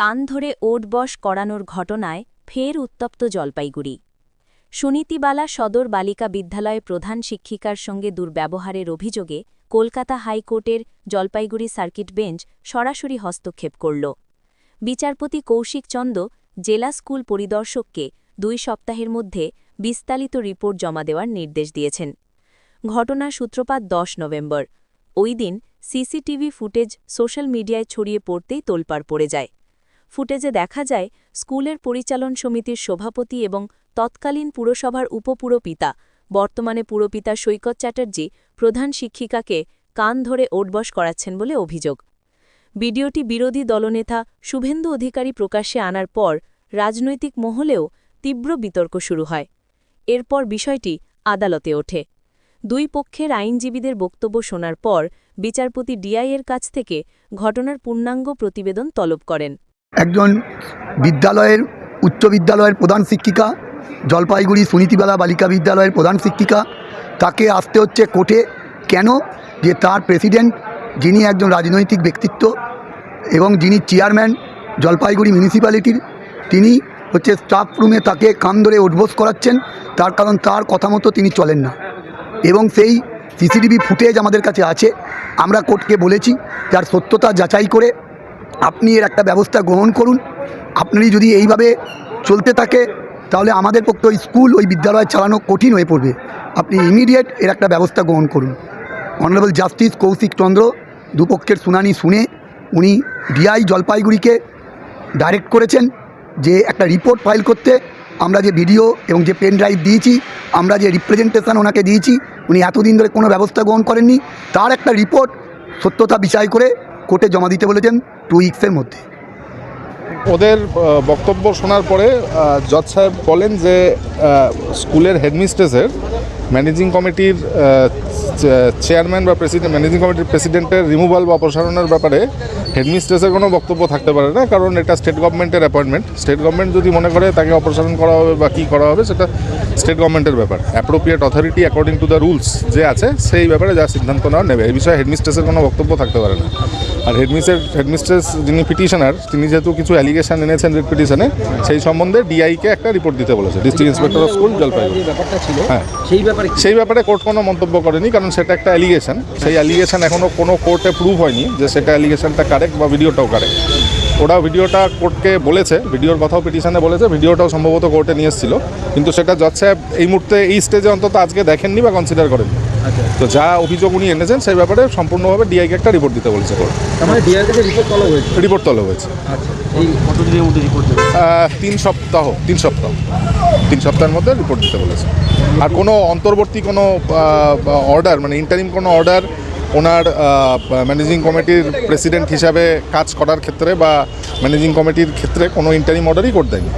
কান ধরে ওটবস করানোর ঘটনায় ফের উত্তপ্ত জলপাইগুড়ি। সুনীতিবালা সদর বালিকা বিদ্যালয়ে প্রধান শিক্ষিকার সঙ্গে দুর্ব্যবহারের অভিযোগে কলকাতা হাইকোর্টের জলপাইগুড়ি সার্কিট বেঞ্চ সরাসরি হস্তক্ষেপ করল। বিচারপতি কৌশিক চন্দ জেলা স্কুল পরিদর্শককে দুই সপ্তাহের মধ্যে বিস্তারিত রিপোর্ট জমা দেওয়ার নির্দেশ দিয়েছেন। ঘটনার সূত্রপাত দশ নভেম্বর। ওই দিন সিসিটিভি ফুটেজ সোশ্যাল মিডিয়ায় ছড়িয়ে পড়তেই তোলপাড় পড়ে যায়। ফুটেজে দেখা যায়, স্কুলের পরিচালন সমিতির সভাপতি এবং তৎকালীন পুরসভার উপপুরপিতা, বর্তমানে পুরপিতা সৈকত চ্যাটার্জি, প্রধান শিক্ষিকাকে কান ধরে ওটবস করাচ্ছেন বলে অভিযোগ। ভিডিওটি বিরোধী দলনেতা শুভেন্দু অধিকারী প্রকাশ্যে আনার পর রাজনৈতিক মহলেও তীব্র বিতর্ক শুরু হয়। এরপর বিষয়টি আদালতে ওঠে। দুই পক্ষের আইনজীবীদের বক্তব্য শোনার পর বিচারপতি ডিআইয়ের কাছ থেকে ঘটনার পূর্ণাঙ্গ প্রতিবেদন তলব করেন। একজন বিদ্যালয়ের, উচ্চ বিদ্যালয়ের প্রধান শিক্ষিকা, জলপাইগুড়ি সুনীতিবেলা বালিকা বিদ্যালয়ের প্রধান শিক্ষিকা। তাকে আসতে হচ্ছে কোর্টে। কেন? যে তার প্রেসিডেন্ট যিনি একজন রাজনৈতিক ব্যক্তিত্ব এবং যিনি চেয়ারম্যান জলপাইগুড়ি মিউনিসিপ্যালিটির, তিনি হচ্ছে স্টাফ রুমে তাকে কান ধরে উদ্বোস করাচ্ছেন। তার কারণ তার কথা মতো তিনি চলেন না। এবং সেই সিসিটিভি ফুটেজ আমাদের কাছে আছে। আমরা কোর্টকে বলেছি, যার সত্যতা যাচাই করে আপনি এর একটা ব্যবস্থা গ্রহণ করুন। আপনি যদি এইভাবে চলতে থাকে, তাহলে আমাদের পক্ষে ওই স্কুল, ওই বিদ্যালয় চালানো কঠিন হয়ে পড়বে। আপনি ইমিডিয়েট এর একটা ব্যবস্থা গ্রহণ করুন। অনারেবল জাস্টিস কৌশিক চন্দ্র, দুপক্ষের শুনানি শুনে উনি ডিআই জলপাইগুড়িকে ডাইরেক্ট করেছেন যে একটা রিপোর্ট ফাইল করতে। আমরা যে ভিডিও এবং যে পেন ড্রাইভ দিয়েছি, আমরা যে রিপ্রেজেন্টেশন ওনাকে দিয়েছি, উনি এতদিন ধরে কোনো ব্যবস্থা গ্রহণ করেননি। তার একটা রিপোর্ট সত্যতা বিচার করে কোর্টে জমা দিতে বলেছেন। টু উইক্সের মধ্যে। ওদের বক্তব্য শোনার পরে জজ সাহেব বলেন যে স্কুলের হেডমিস্ট্রেসের ম্যানেজিং কমিটির চেয়ারম্যান বা প্রেসিডেন্ট ম্যানেজিং কমিটির প্রেসিডেন্টের রিমুভাল বা অপসারণের ব্যাপারে হেডমিস্ট্রেসের কোনো বক্তব্য থাকতে পারে না কারণ এটা স্টেট গভর্নমেন্টের অ্যাপয়েন্টমেন্ট স্টেট গভর্নমেন্ট যদি মনে করে তাকে অপসারণ করা হবে বা কী করা হবে সেটা স্টেট গভর্নমেন্টের ব্যাপার। Appropriate authority according to the rules যে আছে সেই ব্যাপারে যা সিদ্ধান্ত নেওয়া নেবে। এই বিষয়ে হেডমিস্ট্রেসের কোনো বক্তব্য থাকতে পারে না। আর হেডমিস্ট্রেস হেডমিস্ট্রেস যিনি পিটিশনার তিনি যেহেতু কিছু অ্যালিগেশন এনেছেন রিট পিটিশনে সেই সম্বন্ধে ডিআইকে একটা রিপোর্ট দিতে বলেছে district inspector of school Jalpaiguri. হ্যাঁ। সেই ব্যাপারে সেই ব্যাপারে কোর্ট কোনো মন্তব্য করেনি কারণ সেটা একটা অ্যালিগেশন সেই অ্যালিগেশন এখনও কোনো কোর্টে প্রুভ হয়নি যে সেটা অ্যালিগেশনটা কারেক্ট বা ভিডিওটাও কারেক্ট ওরা ভিডিওটা কোর্টকে বলেছে ভিডিওর কথাও পিটিশনে বলেছে ভিডিওটাও সম্ভবত কোর্টে নিয়ে এসেছিল। কিন্তু সেটা যাচ্ছে এই মুহূর্তে, এই স্টেজে অন্তত আজকে দেখেননি বা কনসিডার করেননি। তো যা অভিযোগ উনি এনেছেন সেই ব্যাপারে সম্পূর্ণভাবে ডিআইকে একটা রিপোর্ট দিতে বলেছে কোর্ট। তার মানে রিপোর্ট হয়েছে? রিপোর্ট আচ্ছা রিপোর্ট তিন সপ্তাহ তিন সপ্তাহ। তিন সপ্তাহের মধ্যে রিপোর্ট দিতে বলেছে। আর কোনো অন্তর্বর্তী কোনো অর্ডার মানে ইন্টারিম কোনো অর্ডার ওনার ম্যানেজিং কমিটির প্রেসিডেন্ট হিসাবে কাজ করার ক্ষেত্রে বা ম্যানেজিং কমিটির ক্ষেত্রে কোনো ইন্টারিম অর্ডারই করতে দেয়নি।